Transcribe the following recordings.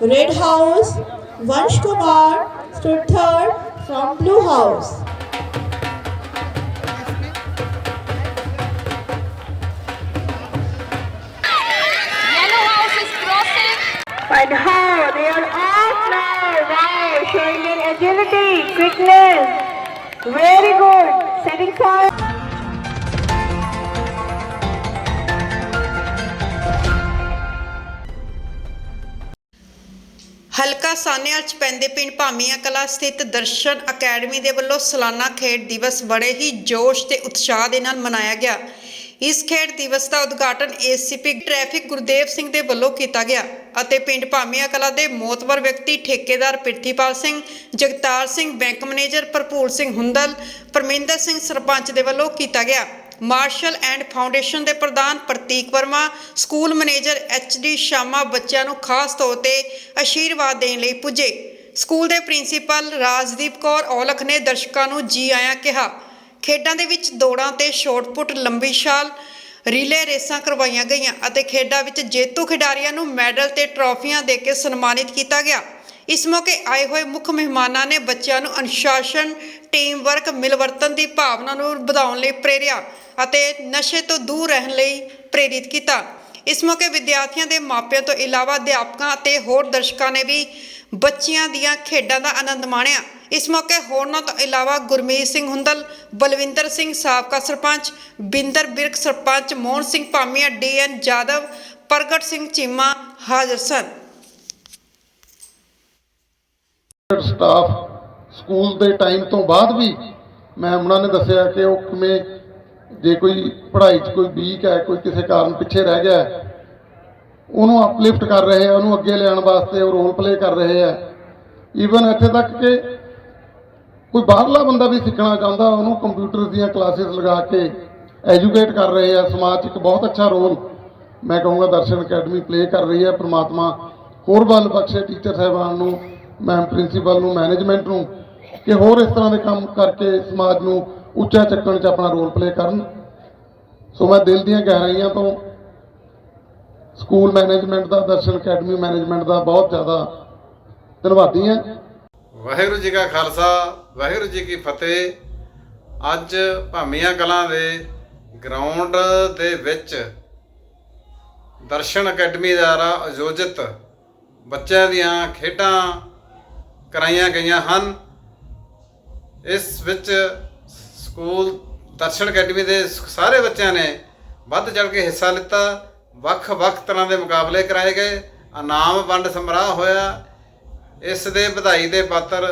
Red House, Vansh Kumar stood third from Blue House. Yellow house is crossing. And how they are off now. Wow, showing their agility, quickness. Very good. Setting fire. ਹਲਕਾ ਸਾਨੇਵਾਲ ਚ ਪੈਂਦੇ ਪਿੰਡ ਭਾਮੀਆਂ ਕਲਾ ਸਥਿਤ ਦਰਸ਼ਨ academy ਦੇ ਵੱਲੋਂ ਸਾਲਾਨਾ ਖੇਡ ਦਿਵਸ ਬੜੇ ਹੀ ਜੋਸ਼ ਤੇ ਉਤਸ਼ਾਹ ਦੇ ਨਾਲ ਮਨਾਇਆ ਗਿਆ। ਇਸ ਖੇਡ ਦਿਵਸ ਦਾ ਉਦਘਾਟਨ ਏਸੀਪੀ ਟ੍ਰੈਫਿਕ ਗੁਰਦੇਵ ਸਿੰਘ ਦੇ ਵੱਲੋਂ ਕੀਤਾ ਗਿਆ ਅਤੇ ਪਿੰਡ ਭਾਮੀਆਂ ਕਲਾ ਦੇ ਮੋਤਬਰ ਵਿਅਕਤੀ ਠੇਕੇਦਾਰ ਪ੍ਰਿਥੀਪਾਲ ਸਿੰਘ, ਜਗਤਾਰ ਸਿੰਘ, ਬੈਂਕ ਮੈਨੇਜਰ ਭਰਪੂਰ ਸਿੰਘ ਹੁੰਦਲ, ਪਰਮਿੰਦਰ ਸਿੰਘ ਸਰਪੰਚ ਦੇ ਵੱਲੋਂ ਕੀਤਾ ਗਿਆ। ਮਾਰਸ਼ਲ ਐਂਡ ਫਾਊਂਡੇਸ਼ਨ ਦੇ ਪ੍ਰਧਾਨ Prateek Verma, school manager D Shama ਬੱਚਿਆਂ ਨੂੰ ਖਾਸ ਤੌਰ ਤੇ ਅਸ਼ੀਰਵਾਦ ਦੇਣ ਲਈ ਪੁੱਜੇ। ਸਕੂਲ ਦੇ ਪ੍ਰਿੰਸੀਪਲ ਰਾਜਦੀਪ ਕੌਰ ਔਲਖ ਨੇ ਦਰਸ਼ਕਾਂ ਨੂੰ ਜੀ ਆਇਆਂ ਕਿਹਾ, ਖੇਡਾਂ ਦੇ ਵਿੱਚ ਦੌੜਾਂ ਤੇ ਸ਼ਾਟ ਪੁੱਟ ਲੰਬੀ ਛਾਲ, ਰੀਲੇ ਰੇਸਾਂ ਕਰਵਾਈਆਂ ਗਈਆਂ ਅਤੇ ਖੇਡਾਂ ਵਿੱਚ ਜੇਤੂ ਖਿਡਾਰੀਆਂ ਨੂੰ ਮੈਡਲ ਤੇ ਟਰਾਫੀਆਂ ਦੇ ਕੇ ਸਨਮਾਨਿਤ ਕੀਤਾ ਗਿਆ। ਇਸ ਮੌਕੇ ਆਏ ਹੋਏ ਮੁੱਖ ਮਹਿਮਾਨਾਂ ਨੇ ਬੱਚਿਆਂ ਨੂੰ ਅਨੁਸ਼ਾਸਨ ਟੀਮ ਵਰਕ ਮਿਲਵਰਤਨ ਦੀ ਭਾਵਨਾ ਨੂੰ ਵਧਾਉਣ ਲਈ ਪ੍ਰੇਰਿਆ ਅਤੇ ਨਸ਼ੇ ਤੋਂ ਦੂਰ ਰਹਿਣ ਲਈ ਪ੍ਰੇਰਿਤ ਕੀਤਾ। ਇਸ ਮੌਕੇ ਵਿਦਿਆਰਥੀਆਂ ਦੇ ਮਾਪਿਆਂ ਤੋਂ ਇਲਾਵਾ ਅਧਿਆਪਕਾਂ ਅਤੇ ਹੋਰ ਦਰਸ਼ਕਾਂ ਨੇ ਵੀ ਬੱਚਿਆਂ ਦੀਆਂ ਖੇਡਾਂ ਦਾ ਆਨੰਦ ਮਾਣਿਆ। ਇਸ ਮੌਕੇ ਹੋਰਨਾਂ ਤੋਂ ਇਲਾਵਾ ਗੁਰਮੀਤ ਸਿੰਘ ਹੁੰਦਲ, ਬਲਵਿੰਦਰ ਸਿੰਘ ਸਾਬਕਾ ਸਰਪੰਚ, ਬਿੰਦਰ ਬਿਰਕ ਸਰਪੰਚ, ਮੋਹਨ ਸਿੰਘ ਭਾਮੀਆ ਡੀਐਨ ਜਾਦਵ, ਪ੍ਰਗਟ ਸਿੰਘ ਚੀਮਾ ਹਾਜ਼ਰ ਸਨ। ਸਟਾਫ ਸਕੂਲ ਦੇ ਟਾਈਮ ਤੋਂ ਬਾਅਦ ਵੀ ਮੈਂ ਉਹਨਾਂ ਨੇ ਦੱਸਿਆ ਕਿ ਉਹ ਕਿਵੇਂ ਜੇ ਕੋਈ ਪੜ੍ਹਾਈ 'ਚ ਕੋਈ ਵੀਕ ਹੈ, ਕੋਈ ਕਿਸੇ ਕਾਰਨ ਪਿੱਛੇ ਰਹਿ ਗਿਆ ਉਹਨੂੰ ਅਪਲਿਫਟ ਕਰ ਰਹੇ ਆ ਉਹਨੂੰ ਅੱਗੇ ਲਿਆਉਣ ਵਾਸਤੇ ਉਹ ਰੋਲ ਪਲੇ ਕਰ ਰਹੇ ਆ ਈਵਨ ਇੱਥੇ ਤੱਕ ਕਿ ਕੋਈ ਬਾਹਰਲਾ ਬੰਦਾ ਵੀ ਸਿੱਖਣਾ ਚਾਹੁੰਦਾ, ਉਹਨੂੰ ਕੰਪਿਊਟਰ ਦੀਆਂ ਕਲਾਸਿਸ ਲਗਾ ਕੇ ਐਜੂਕੇਟ ਕਰ ਰਹੇ ਆ ਸਮਾਜ 'ਚ ਇੱਕ ਬਹੁਤ ਅੱਛਾ ਰੋਲ ਮੈਂ ਕਹੂੰਗਾ, ਦਰਸ਼ਨ ਅਕੈਡਮੀ ਪਲੇ ਕਰ ਰਹੀ ਹੈ। ਪ੍ਰਮਾਤਮਾ ਹੋਰ ਬਲ ਬਖਸ਼ੇ ਟੀਚਰ ਸਾਹਿਬਾਨ ਨੂੰ ਮੈਮ ਪ੍ਰਿੰਸੀਪਲ ਨੂੰ ਮੈਨੇਜਮੈਂਟ ਨੂੰ ਕਿ ਹੋਰ ਇਸ ਤਰ੍ਹਾਂ ਦੇ ਕੰਮ ਕਰਕੇ ਸਮਾਜ ਨੂੰ ਉੱਚਾ ਚੱਕਣ 'ਚ ਆਪਣਾ ਰੋਲ ਪਲੇ ਕਰਨ। ਸੋ ਮੈਂ ਦਿਲ ਦੀਆਂ ਗਹਿਰਾਈਆਂ ਤੋਂ ਸਕੂਲ ਮੈਨੇਜਮੈਂਟ ਦਾ, ਦਰਸ਼ਨ ਅਕੈਡਮੀ ਮੈਨੇਜਮੈਂਟ ਦਾ ਬਹੁਤ ਜ਼ਿਆਦਾ ਧੰਨਵਾਦੀ ਹਾਂ। ਵਾਹਿਗੁਰੂ ਜੀ ਕਾ ਖਾਲਸਾ, ਵਾਹਿਗੁਰੂ ਜੀ ਕੀ ਫਤਿਹ। ਅੱਜ ਭਾਮੀਆਂ ਕਲਾਂ ਦੇ ਗਰਾਊਂਡ ਦੇ ਵਿੱਚ ਦਰਸ਼ਨ ਅਕੈਡਮੀ ਦੁਆਰਾ ਆਯੋਜਿਤ ਬੱਚਿਆਂ ਦੀਆਂ ਖੇਡਾਂ ਕਰਾਈਆਂ ਗਈਆਂ ਹਨ। ਇਸ ਵਿੱਚ ਸਕੂਲ, ਦਰਸ਼ਨ ਅਕੈਡਮੀ ਦੇ ਸਾਰੇ ਬੱਚਿਆਂ ਨੇ ਵੱਧ ਚੜ ਕੇ ਹਿੱਸਾ ਲਿੱਤਾ। ਵੱਖ-ਵੱਖ ਤਰ੍ਹਾਂ ਦੇ ਮੁਕਾਬਲੇ ਕਰਾਏ ਗਏ। ਇਨਾਮ ਵੰਡ ਸਮਰਾਹ ਹੋਇਆ। ਇਸ ਦੇ ਵਧਾਈ ਦੇ ਪਾਤਰ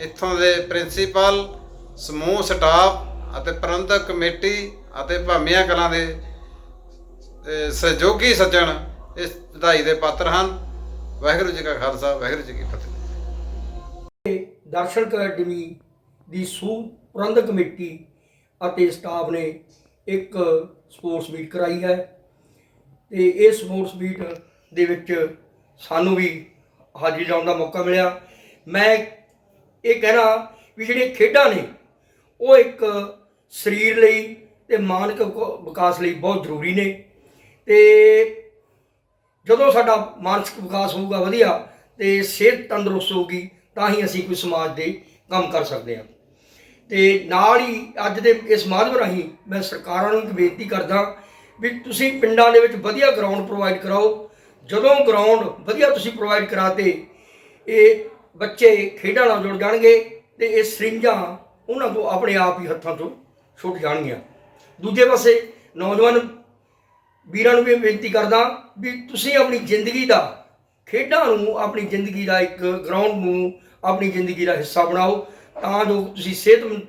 ਇੱਥੋਂ ਦੇ ਪ੍ਰਿੰਸੀਪਲ, ਸਮੂਹ ਸਟਾਫ ਅਤੇ ਪ੍ਰਬੰਧਕ ਕਮੇਟੀ ਅਤੇ ਭਾਮੀਆਂ ਕਲਾਂ ਦੇ ਸਹਿਯੋਗੀ ਸੱਜਣ ਇਸ ਵਧਾਈ ਦੇ ਪਾਤਰ ਹਨ। ਵਾਹਿਗੁਰੂ ਜੀ ਕਾ ਖਾਲਸਾ, ਵਾਹਿਗੁਰੂ ਜੀ ਕੀ ਫਤਿਹ। ਦਰਸ਼ਨ ਅਕੈਡਮੀ ਦੀ ਸੂ ਪ੍ਰਬੰਧਕ ਕਮੇਟੀ ਅਤੇ ਸਟਾਫ ਨੇ ਇੱਕ ਸਪੋਰਟਸ ਮੀਟ ਕਰਾਈ ਹੈ ਤੇ ਇਹ ਸਪੋਰਟਸ ਮੀਟ ਦੇ ਵਿੱਚ ਸਾਨੂੰ ਵੀ ਹਾਜ਼ਰੀ ਲਾਉਣ ਦਾ ਮੌਕਾ ਮਿਲਿਆ। ਮੈਂ ਇਹ ਕਹਿਣਾ ਵੀ ਜਿਹੜੀਆਂ ਖੇਡਾਂ ਨੇ, ਉਹ ਇੱਕ ਸਰੀਰ ਲਈ ਤੇ ਮਾਨਸਿਕ ਵਿਕਾਸ ਲਈ ਬਹੁਤ ਜ਼ਰੂਰੀ ਨੇ ਤੇ ਜਦੋਂ ਸਾਡਾ ਮਾਨਸਿਕ ਵਿਕਾਸ ਹੋਊਗਾ ਵਧੀਆ ਤੇ ਸਿਹਤ ਤੰਦਰੁਸਤ ਹੋਊਗੀ ਤਾਂ ਹੀ ਅਸੀਂ ਕੋਈ ਸਮਾਜ ਦੇ ਕੰਮ ਕਰ ਸਕਦੇ ਹਾਂ। ਤੇ ਨਾਲ ਹੀ ਅੱਜ ਦੇ ਇਸ ਮਾਧਿਅਮ ਰਾਹੀਂ ਮੈਂ ਸਰਕਾਰਾਂ ਨੂੰ ਇੱਕ ਬੇਨਤੀ ਕਰਦਾ ਵੀ ਤੁਸੀਂ ਪਿੰਡਾਂ ਦੇ ਵਿੱਚ ਵਧੀਆ ਗਰਾਊਂਡ ਪ੍ਰੋਵਾਈਡ ਕਰਾਓ। ਜਦੋਂ ਗਰਾਊਂਡ ਵਧੀਆ ਤੁਸੀਂ ਪ੍ਰੋਵਾਈਡ ਕਰਾਤੇ, ਇਹ ਬੱਚੇ ਖੇਡਾਂ ਨਾਲ ਜੁੜ ਜਾਣਗੇ ਤੇ ਇਹ ਸਰਿੰਜਾਂ ਉਹਨਾਂ ਤੋਂ ਆਪਣੇ ਆਪ ਹੀ ਹੱਥਾਂ ਤੋਂ ਛੁੱਟ ਜਾਣਗੀਆਂ। ਦੂਜੇ ਪਾਸੇ ਨੌਜਵਾਨ ਵੀਰਾਂ ਨੂੰ ਵੀ ਬੇਨਤੀ ਕਰਦਾ ਵੀ ਤੁਸੀਂ ਆਪਣੀ ਜ਼ਿੰਦਗੀ ਦਾ ਖੇਡਾਂ ਨੂੰ ਆਪਣੀ ਜ਼ਿੰਦਗੀ ਦਾ ਇੱਕ ਗਰਾਊਂਡ ਨੂੰ ਆਪਣੀ ਜ਼ਿੰਦਗੀ ਦਾ ਹਿੱਸਾ ਬਣਾਓ, ਤਾਂ ਜੋ ਤੁਸੀਂ ਸਿਹਤਮੰਦ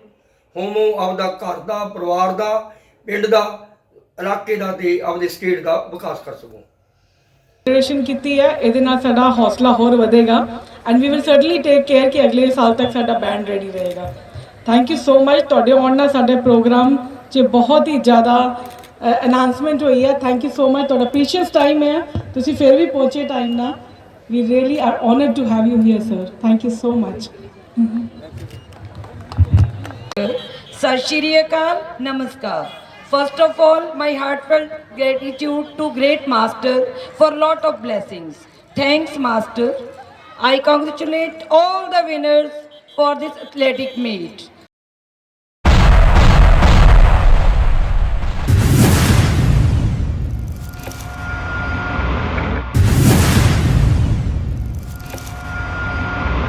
ਹੋਵੋ, ਆਪਦਾ ਘਰ ਦਾ, ਪਰਿਵਾਰ ਦਾ, ਪਿੰਡ ਦਾ, ਇਲਾਕੇ ਦਾ ਤੇ ਆਪਦੇ ਸਟੇਟ ਦਾ ਵਿਕਾਸ ਕਰ ਸਕੋ। ਪ੍ਰੈਪਰੇਸ਼ਨ ਕੀਤੀ ਹੈ, ਇਹਦੇ ਨਾਲ ਸਾਡਾ ਹੌਸਲਾ ਹੋਰ ਵਧੇਗਾ and we will certainly take care ਕਿ ਅਗਲੇ ਸਾਲ ਤੱਕ ਸਾਡਾ ਬੈਂਡ ਰੈਡੀ ਰਹੇਗਾ। ਥੈਂਕ ਯੂ ਸੋ ਮਚ ਤੁਹਾਡੇ ਆਉਣ ਨਾਲ ਸਾਡੇ ਪ੍ਰੋਗਰਾਮ 'ਚ ਬਹੁਤ ਹੀ ਜ਼ਿਆਦਾ ਅਨਾਉਂਸਮੈਂਟ ਹੋਈ ਹੈ। ਥੈਂਕ ਯੂ ਸੋ ਮਚ ਤੁਹਾਡਾ ਪ੍ਰੀਸ਼ੀਅਸ ਟਾਈਮ ਹੈ। ਤੁਸੀਂ ਫਿਰ ਵੀ ਪਹੁੰਚੇ ਟਾਈਮ ਨਾਲ। We really are honored to have you here, sir. Thank you so much. Sir Shiriyakal, Namaskar. First of all, my heartfelt gratitude to great master for lot of blessings. Thanks, master. I congratulate all the winners for this athletic meet.